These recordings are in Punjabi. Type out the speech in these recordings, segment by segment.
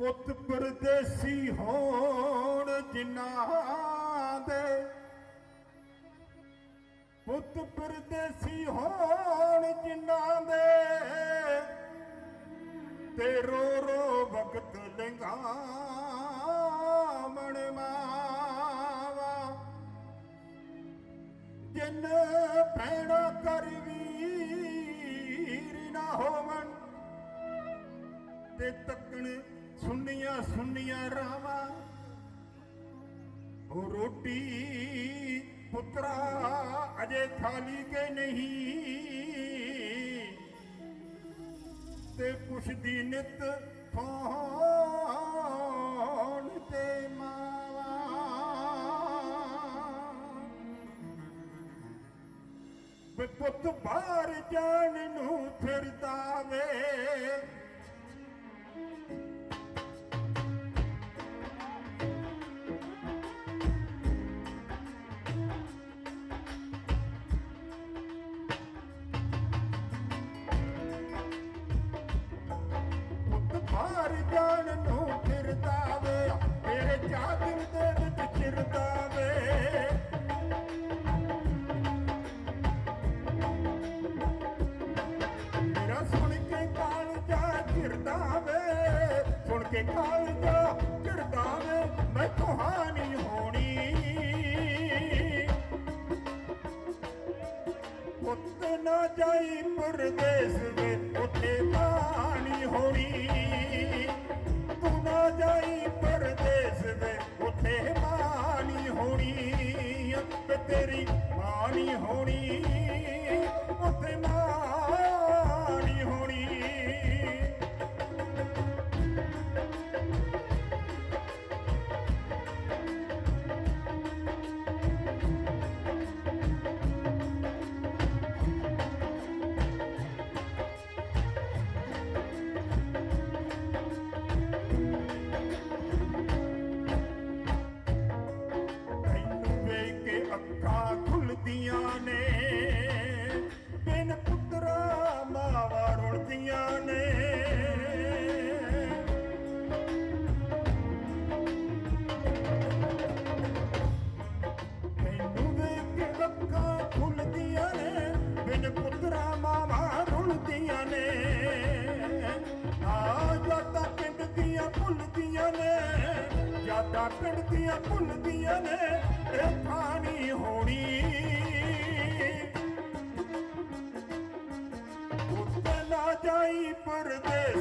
ਪੁੱਤ ਪਰਦੇਸੀ ਹੋਣ ਜਿਨ੍ਹਾਂ ਦੇ। ਪੁੱਤ ਪਰਦੇਸੀ ਹੋਣ ਜਿਨ੍ਹਾਂ ਦੇ। ਤੇ ਰੋ ਰੋ ਵਕਤ ਲੰਘਾਵਣ ਮਾਵਾ। ਜਿਨ ਭੈਣਾ ਕਰ ਵੀਰ ਨਾ ਹੋਵਣ, ਤੇ ਤੱਕਣ ਸੁੰਨੀਆਂ ਸੁੰਨੀਆਂ ਰਾਵਾਂ। ਉਹ ਰੋਟੀ ਪੁੱਤਰਾ ਅਜੇ ਥਾਲੀ ਕੇ ਨਹੀਂ? ਤੇ ਪੁੱਛਦੀ ਨਿਤ ਫੋਨ ਤੇ ਮਾਵਾ? ਵੇ ਪੁੱਤ ਬਾਹਰ ਜਾਣ ਨੂੰ ਫਿਰਦਾ ਵੇ। ਜਾਣ ਨੂੰ ਫਿਰਦਾ ਵੇ, ਮੇਰੇ ਚਾਦਰ ਦੇ ਵਿੱਚ ਚਿਰਦਾ ਵੇ। ਮੇਰਾ ਸੁਣ ਕੇ ਕਾਲਜਾ ਚਿਰਦਾ ਵੇ, ਸੁਣ ਕੇ ਕਾਲਜਾ ਚਿਰਦਾ ਵੇ ਮੈਂ ਕਹਾਣੀ ਹੋਣੀ। ਪੁੱਤ ਨਾ ਜਾਈ ਪਰਦੇਸ ਭੁੱਲਦੀਆਂ ਨੇ ਯਾਦਾਂ ਪਿੰਡ ਭੁੱਲਦੀਆਂ ਨੇ ਇਹ ਖਾਣੀ ਹੋਣੀ। ਉੱਤੇ ਨਾ ਜਾਈ ਪਰਦੇਸ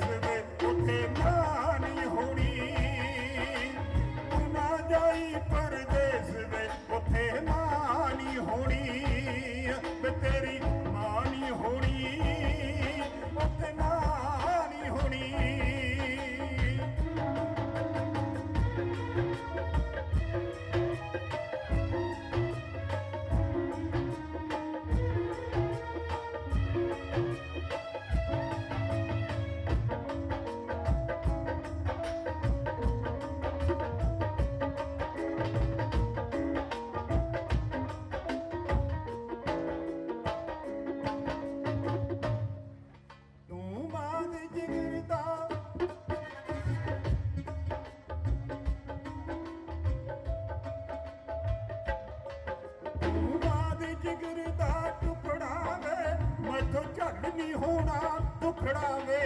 ਮੈਥੋਂ ਝੱਲ ਨਹੀਂ ਹੋਣਾ ਟੁਕੜਾ ਵੇ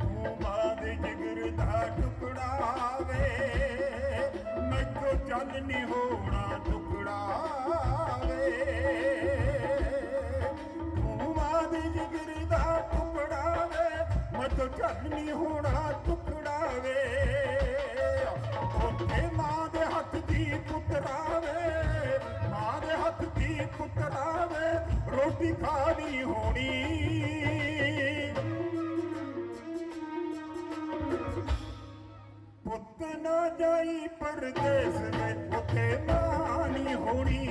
ਤੂੰ ਮਾਂ ਜਿਗਰ ਦਾ ਟੁਕੜਾ ਵੇ, ਮੈਥੋਂ ਚੱਲ ਨਹੀਂ ਹੋਣਾ ਟੁਕੜਾ ਵੇ। ਤੂੰ ਮਾਂ ਦੇ ਜਿਗਰ ਦਾ ਟੁਕੜਾ ਵੇ ਮੈਂ ਮੈਥੋਂ ਚੱਲ ਨਹੀਂ ਹੋਣਾ ਟੁਕੜਾ ਵੇ। ਹੱਥ ਦੀ ਵੇ ਮਾਂ ਦੇ ਹੱਥ ਕੀ ਪੁੱਤਰਾ ਵੇ ਰੋਟੀ ਖਾਣੀ ਹੋਣੀ। ਪੁੱਤ ਨਾ ਜਾਈ ਪਰਦੇਸ ਵੇ ਉੱਥੇ ਮਾਣੀ ਹੋਣੀ।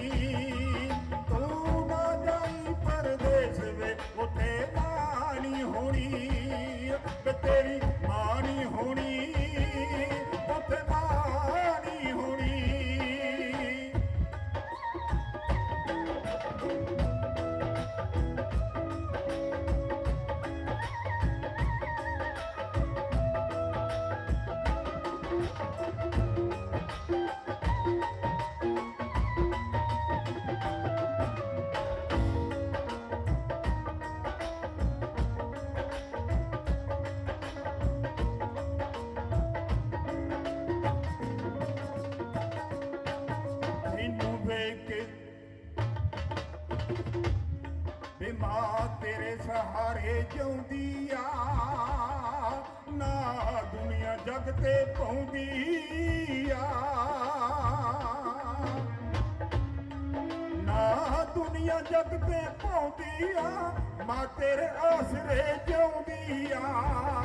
ਸਹਾਰੇ ਜਿਉਂਦੀ ਆ ਨਾ ਦੁਨੀਆ ਜਗ ਤੇ ਪਾਉਂਦੀ ਆ ਨਾ ਦੁਨੀਆ ਜਗ ਤੇ ਪਾਉਂਦੀ ਆ ਮਾਂ ਤੇਰੇ ਆਸਰੇ ਜਿਉਂਦੀ ਆ